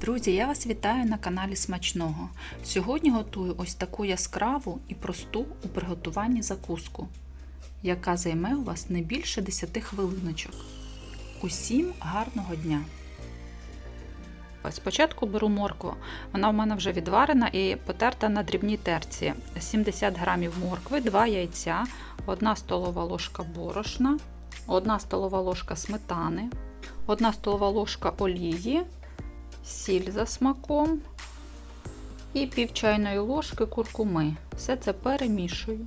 Друзі, я вас вітаю на каналі Смачного. Сьогодні готую ось таку яскраву і просту у приготуванні закуску, яка займе у вас не більше 10 хвилиночок. Усім гарного дня! Спочатку беру моркву. Вона в мене вже відварена і потерта на дрібній терці. 70 грамів моркви, 2 яйця, 1 столова ложка борошна, 1 столова ложка сметани, 1 столова ложка олії, сіль за смаком і пів чайної ложки куркуми. Все це перемішую.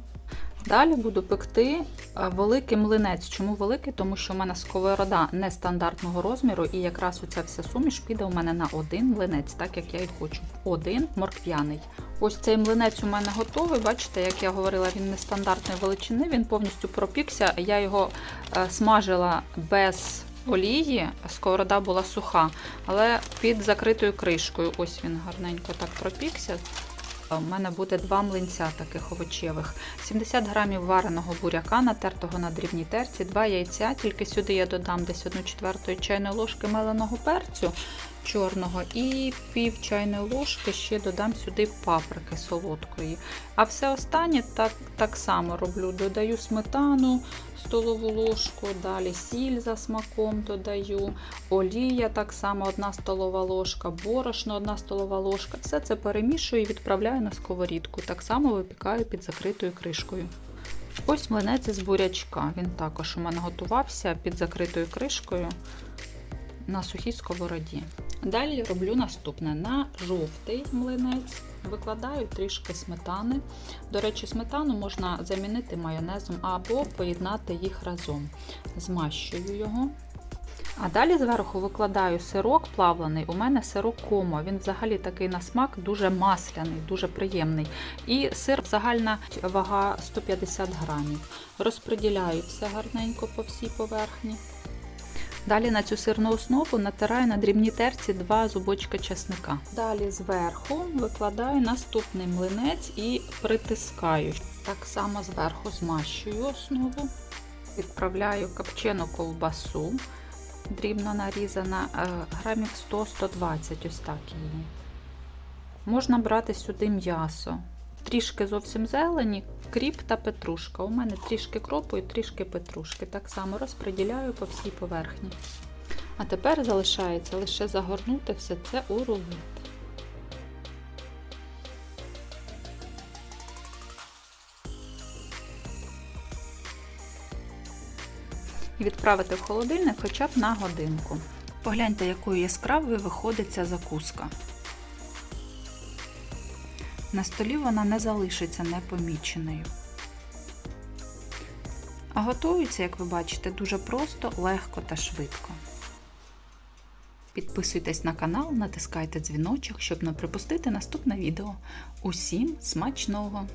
Далі буду пекти великий млинець. Чому великий? Тому що в мене сковорода нестандартного розміру, і якраз оця вся суміш піде у мене на один млинець, так як я і хочу. Один морквяний. Ось цей млинець у мене готовий. Бачите, як я говорила, він нестандартної величини, він повністю пропікся. Я його смажила без олії, сковорода була суха, але під закритою кришкою. Ось він гарненько так пропікся. У мене буде два млинця таких овочевих, 70 грамів вареного буряка, натертого на дрібній терці, два яйця. Тільки сюди я додам десь 1 четвертої чайної ложки меленого перцю чорного і пів чайної ложки ще додам сюди паприки солодкої. А все останнє так, так само роблю. Додаю сметану, столову ложку, далі сіль за смаком додаю, олія так само 1 столова ложка, борошно 1 столова ложка. Все це перемішую і відправляю на сковорідку. Так само випікаю під закритою кришкою. Ось млинець з бурячка. Він також у мене готувався під закритою кришкою на сухій сковороді. Далі роблю наступне: на жовтий млинець викладаю трішки сметани. До речі, сметану можна замінити майонезом або поєднати їх разом. Змащую його. А далі зверху викладаю сирок плавлений. У мене сирок комо. Він взагалі такий на смак дуже масляний, дуже приємний. І сир загальна вага 150 грамів. Розподіляю все гарненько по всій поверхні. Далі на цю сирну основу натираю на дрібній терці два зубочка чесника. Далі зверху викладаю наступний млинець і притискаю. Так само зверху змащую основу, відправляю копчену ковбасу, дрібно нарізана, грамів 100-120, ось так її. Можна брати сюди м'ясо. Трішки зовсім зелені, кріп та петрушка. У мене трішки кропу і трішки петрушки. Так само розподіляю по всій поверхні. А тепер залишається лише загорнути все це у рулет. І відправити в холодильник хоча б на годинку. Погляньте, якою яскравою виходить ця закуска. На столі вона не залишиться непоміченою. А готується, як ви бачите, дуже просто, легко та швидко. Підписуйтесь на канал, натискайте дзвіночок, щоб не пропустити наступне відео. Усім смачного!